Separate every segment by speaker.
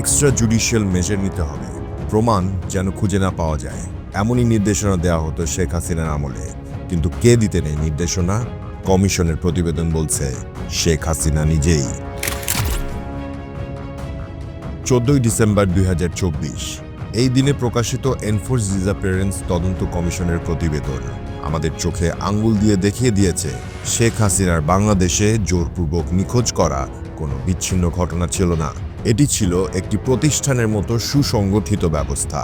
Speaker 1: Extra judicial measure নিতে হবে। প্রমাণ যেন খুঁজে না পাওয়া যায়। এমনই নির্দেশনা দেওয়া হতো শেখ হাসিনার আমলে। কিন্তু কে দিতে নেই নির্দেশনা? কমিশনের প্রতিবেদন বলছে, শেখ হাসিনা নিজেই। চোদ্দই ডিসেম্বর দুই হাজার চব্বিশ, এই দিনে প্রকাশিত এনফোর্স ডিজাপিয়ারেন্স তদন্ত কমিশনের প্রতিবেদন। আমাদের চোখে আঙ্গুল দিয়ে দেখিয়ে দিয়েছে, শেখ হাসিনার বাংলাদেশে জোরপূর্বক নিখোঁজ করা কোনো বিচ্ছিন্ন ঘটনা ছিল না। এটি ছিল একটি প্রতিষ্ঠানের মতো সুসংগঠিত ব্যবস্থা,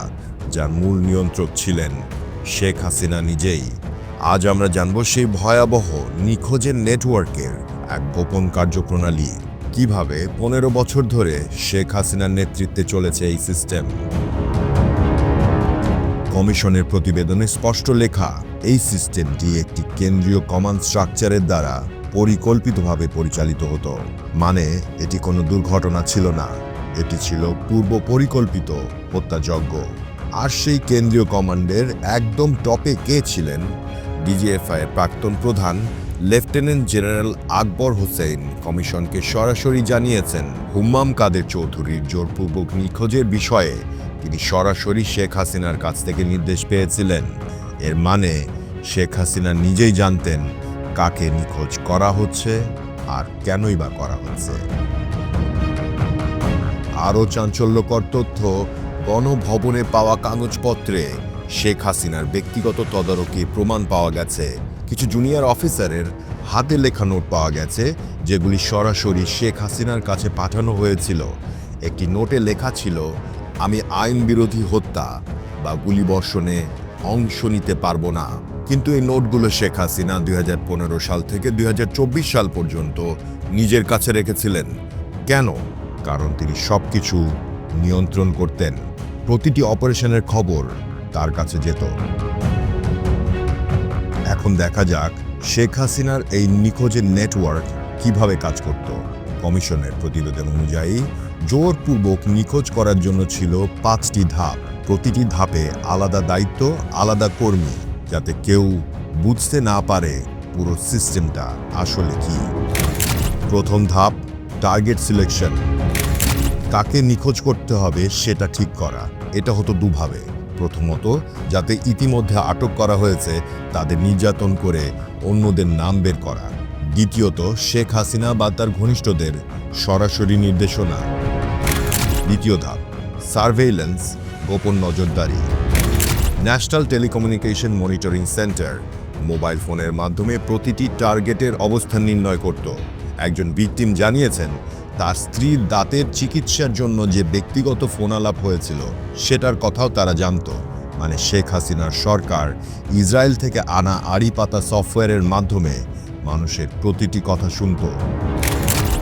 Speaker 1: যার মূল নিয়ন্ত্রক ছিলেন শেখ হাসিনা নিজেই। আজ আমরা জানব সেই ভয়াবহ, নিখোঁজের নেটওয়ার্কের এক গোপন কার্যপ্রণালী, কীভাবে পনেরো বছর ধরে শেখ হাসিনার নেতৃত্বে চলেছে এই সিস্টেম। কমিশনের প্রতিবেদনে স্পষ্ট লেখা, এই সিস্টেমটি একটি কেন্দ্রীয় কমান্ড স্ট্রাকচারের দ্বারা পরিকল্পিতভাবে পরিচালিত হতো। মানে এটি কোনো দুর্ঘটনা ছিল না। এটি ছিল পূর্ব পরিকল্পিত হত্যাযজ্ঞ। আর সেই কেন্দ্রীয় কমান্ডের একদম টপে কে ছিলেন? ডিজিএফআই এর প্রাক্তন প্রধান লেফটেন্যান্ট জেনারেল আকবর হোসেন কমিশনকে সরাসরি জানিয়েছেন হুম্মাম কাদের চৌধুরীর জোরপূর্বক নিখোঁজের বিষয়ে। তিনি সরাসরি শেখ হাসিনার কাছ থেকে নির্দেশ পেয়েছিলেন। এর মানে শেখ হাসিনা নিজেই জানতেন কাকে নিখোঁজ করা হচ্ছে আর কেনই বা করা হচ্ছে। আরও চাঞ্চল্যকর তথ্য, গণভবনে পাওয়া কাগজপত্রে শেখ হাসিনার ব্যক্তিগত তদারকি প্রমাণ পাওয়া গেছে। কিছু জুনিয়র অফিসারের হাতে লেখা নোট পাওয়া গেছে, যেগুলি সরাসরি শেখ হাসিনার কাছে পাঠানো হয়েছিল। একটি নোটে লেখা ছিল, আমি আইন বিরোধী হত্যা বা গুলিবর্ষণে অংশ নিতে পারব না। কিন্তু এই নোটগুলো শেখ হাসিনা দুই হাজার পনেরো সাল থেকে দুই হাজার চব্বিশ সাল পর্যন্ত নিজের কাছে রেখেছিলেন। কেন? কারণ তিনি সবকিছু নিয়ন্ত্রণ করতেন। প্রতিটি অপারেশনের খবর তার কাছে যেত। এখন দেখা যাক শেখ হাসিনার এই নিখোঁজের নেটওয়ার্ক কীভাবে কাজ করত। কমিশনের প্রতিবেদন অনুযায়ী, জোরপূর্বক নিখোঁজ করার জন্য ছিল পাঁচটি ধাপ। প্রতিটি ধাপে আলাদা দায়িত্ব, আলাদা কর্মী। যাতে কেউ বুঝতে না পারে পুরো সিস্টেমটা আসলে কি। প্রথম ধাপ টার্গেট সিলেকশন কাকে নিখোঁজ করতে হবে সেটা ঠিক করা। এটা হতো দুভাবে। প্রথমত, যাতে ইতিমধ্যে আটক করা হয়েছে তাদের নির্যাতন করে অন্যদের নাম বের করা। দ্বিতীয়ত, শেখ হাসিনা বা তার ঘনিষ্ঠদের সরাসরি নির্দেশনা। দ্বিতীয় ধাপ সার্ভেইলেন্স গোপন নজরদারি। National telecommunication monitoring center. Mobile ফোনের মাধ্যমে প্রতিটি টার্গেটের অবস্থান নির্ণয় করত। একজন ভিকটিম জানিয়েছেন, তার স্ত্রীর দাঁতের চিকিৎসার জন্য যে ব্যক্তিগত ফোন আলাপ হয়েছিল, সেটার কথাও তারা জানত। মানে শেখ হাসিনার সরকার ইসরায়েল থেকে আনা আড়ি পাতা সফটওয়্যারের মাধ্যমে মানুষের প্রতিটি কথা শুনত।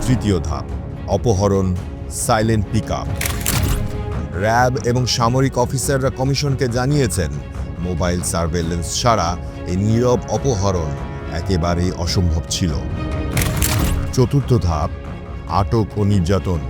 Speaker 1: তৃতীয় ধাপ, অপহরণ সাইলেন্ট পিক র্যাব এবং সামরিক অফিসাররা কমিশনকে জানিয়েছেন, মোবাইল সার্ভেলেন্স ছাড়া এই নীরব অপহরণ একেবারেই অসম্ভব ছিল। চতুর্থ ধাপ, আটক ও নির্যাতন।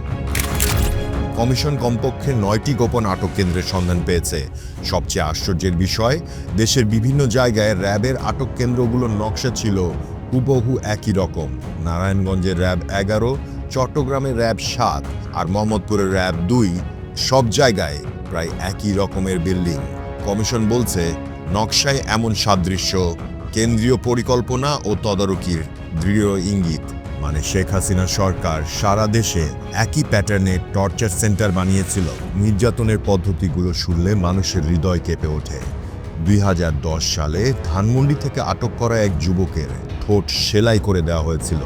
Speaker 1: কমিশন কমপক্ষে নয়টি গোপন আটক কেন্দ্রের সন্ধান পেয়েছে। সবচেয়ে আশ্চর্যের বিষয়, দেশের বিভিন্ন জায়গায় র্যাবের আটক কেন্দ্রগুলোর নকশা ছিল হুবহু একই রকম। নারায়ণগঞ্জের র্যাব এগারো, চট্টগ্রামের র্যাব সাত আর মোহাম্মদপুরের র্যাব দুই সব জায়গায় প্রায় একই রকমের বিল্ডিং। কমিশন বলছে, নকশায় এমন সাদৃশ্য, কেন্দ্রীয় পরিকল্পনা ও তদারকির দৃঢ় ইঙ্গিত। মানে শেখ হাসিনা সরকার সারা দেশে একই প্যাটার্নে টর্চার সেন্টার বানিয়েছিল। নির্যাতনের পদ্ধতিগুলো শুনলে মানুষের হৃদয় কেঁপে ওঠে। দুই হাজার দশ সালে ধানমন্ডি থেকে আটক করা এক যুবকের ঠোঁট সেলাই করে দেওয়া হয়েছিল।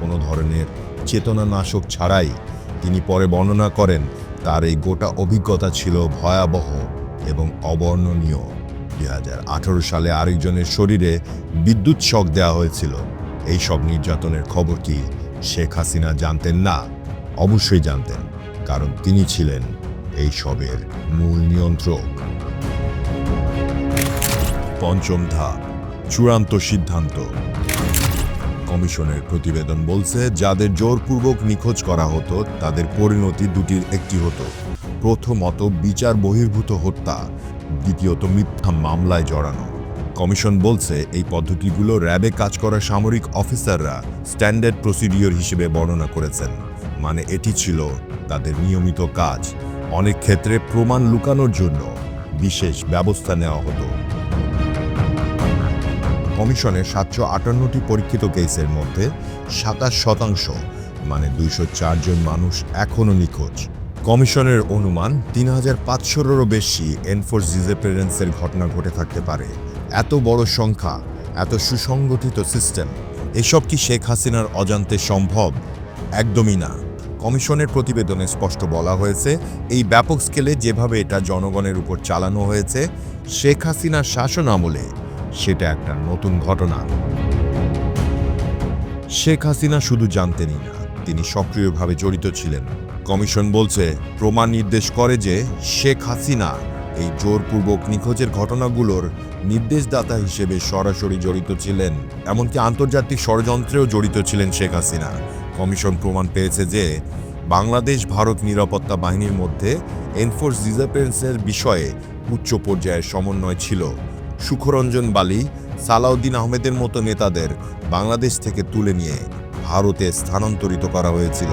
Speaker 1: কোনো ধরনের চেতনানাশক ছাড়াই তিনি পরে বর্ণনা করেন তার এই গোটা অভিজ্ঞতা ছিল ভয়াবহ এবং অবর্ণনীয়। দুই হাজার আঠারো সালে আরেকজনের শরীরে বিদ্যুৎ শক দেওয়া হয়েছিল। এই সব নির্যাতনের খবর কি শেখ হাসিনা জানতেন? না, অবশ্যই জানতেন, কারণ তিনি ছিলেন এই সবের মূল নিয়ন্ত্রক। পঞ্চম ধাপ, চূড়ান্ত সিদ্ধান্ত। কমিশনের প্রতিবেদন বলছে, যাদের জোরপূর্বক নিখোঁজ করা হতো, তাদের পরিণতি দুটির একটি হতো। প্রথমত, বিচার বহির্ভূত হত্যা, দ্বিতীয়ত, মিথ্যা মামলায় জড়ানো। কমিশন বলছে, এই পদ্ধতিগুলো র্যাবে কাজ করা সামরিক অফিসাররা স্ট্যান্ডার্ড প্রসিডিওর হিসেবে বর্ণনা করেছেন। মানে এটি ছিল তাদের নিয়মিত কাজ। অনেক ক্ষেত্রে প্রমাণ লুকানোর জন্য বিশেষ ব্যবস্থা নেওয়া হতো। কমিশনের সাতশো আটান্নটি পরীক্ষিত কেসের মধ্যে সাতাশ শতাংশ মানে দুইশো জন মানুষ এখনও নিখোঁজ। কমিশনের অনুমান তিন হাজার পাঁচশোরও বেশি এনফোর্স ডিসঅ্যাপিয়ারেন্সের ঘটনা ঘটে থাকতে পারে। এত বড় সংখ্যা, এত সুসংগঠিত সিস্টেম, এসব কি শেখ হাসিনার অজান্তে সম্ভব? একদমই না। কমিশনের প্রতিবেদনে স্পষ্ট বলা হয়েছে, এই ব্যাপক স্কেলে যেভাবে এটা জনগণের উপর চালানো হয়েছে, শেখ হাসিনার শাসন আমলে সেটা একটা নতুন ঘটনা। শেখ হাসিনা শুধু জানতেনই না, তিনি সক্রিয়ভাবে জড়িত ছিলেন। কমিশন বলছে, প্রমাণ নির্দেশ করে যে শেখ হাসিনা এই জোরপূর্বক নিখোঁজের ঘটনাগুলোর নির্দেশদাতা হিসেবে সরাসরি জড়িত ছিলেন। এমনকি আন্তর্জাতিক ষড়যন্ত্রেও জড়িত ছিলেন শেখ হাসিনা। কমিশন প্রমাণ পেয়েছে যে বাংলাদেশ ভারত নিরাপত্তা বাহিনীর মধ্যে এনফোর্স ডিজাপেন্সের বিষয়ে উচ্চ পর্যায়ের সমন্বয় ছিল। সুখরঞ্জন বালি, সালাউদ্দিন আহমেদের মতো নেতাদের বাংলাদেশ থেকে তুলে নিয়ে ভারতে স্থানান্তরিত করা হয়েছিল।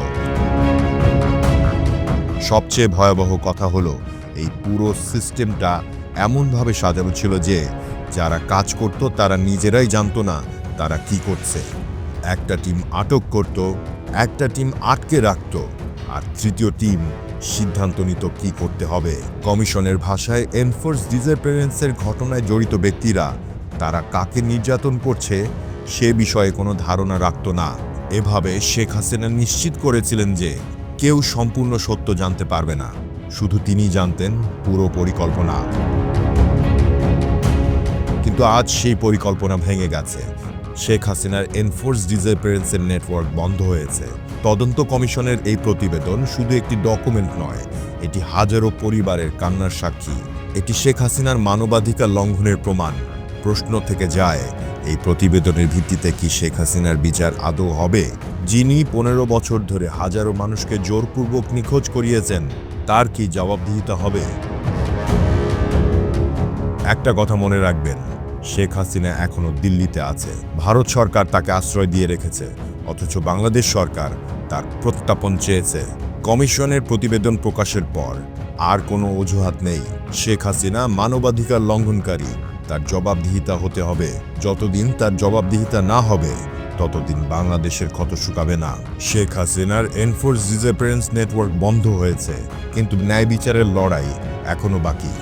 Speaker 1: সবচেয়ে ভয়াবহ কথা হলো, এই পুরো সিস্টেমটা এমনভাবে সাজানো ছিল যে, যারা কাজ করত তারা নিজেরাই জানতো না তারা কি করছে। একটা টিম আটক করত, একটা টিম আটকে রাখত, আর তৃতীয় টিম সিদ্ধান্ত নিত কি করতে হবে? কমিশনের ভাষায় এনফোর্স ডিসঅ্যাপিয়ারেন্সের ঘটনায় জড়িত ব্যক্তিরা, তারা কাকে নির্যাতন করছে, সে বিষয়ে কোনো ধারণা রাখত না। এভাবে শেখ হাসিনা নিশ্চিত করেছিলেন যে কেউ সম্পূর্ণ সত্য জানতে পারবে না। শুধু তিনি জানতেন, পুরো পরিকল্পনা। কিন্তু আজ সেই পরিকল্পনা ভেঙে গেছে। শেখ হাসিনার এনফোর্স ডিসঅ্যাপিয়ারেন্সের নেটওয়ার্ক বন্ধ হয়েছে। তদন্ত কমিশনের এই প্রতিবেদন শুধু একটি ডকুমেন্ট নয়, এটি হাজারো পরিবারের কান্নার সাক্ষী। এটি শেখ হাসিনার মানবাধিকার লঙ্ঘনের প্রমাণ। প্রশ্ন থেকে যায়, এই প্রতিবেদনের ভিত্তিতে কি শেখ হাসিনার বিচার আদৌ হবে? যিনি পনেরো বছর ধরে হাজারো মানুষকে জোরপূর্বক নিখোঁজ করিয়েছেন, তার কি জবাবদিহিতা হবে? একটা কথা মনে রাখবেন, শেখ হাসিনা এখনও দিল্লিতে আছে। ভারত সরকার তাকে আশ্রয় দিয়ে রেখেছে। অথচ বাংলাদেশ সরকার তার প্রত্যাপন চেয়েছে। কমিশনের প্রতিবেদন প্রকাশের পর আর কোনো অজুহাত নেই। শেখ হাসিনা মানবাধিকার লঙ্ঘনকারী, তার জবাবদিহিতা হতে হবে। যতদিন তার জবাবদিহিতা না হবে, ততদিন বাংলাদেশের ক্ষত শুকাবে না। শেখ হাসিনার এনফোর্স ডিজেপারেন্স নেটওয়ার্ক বন্ধ হয়েছে, কিন্তু ন্যায় বিচারের লড়াই এখনও বাকি।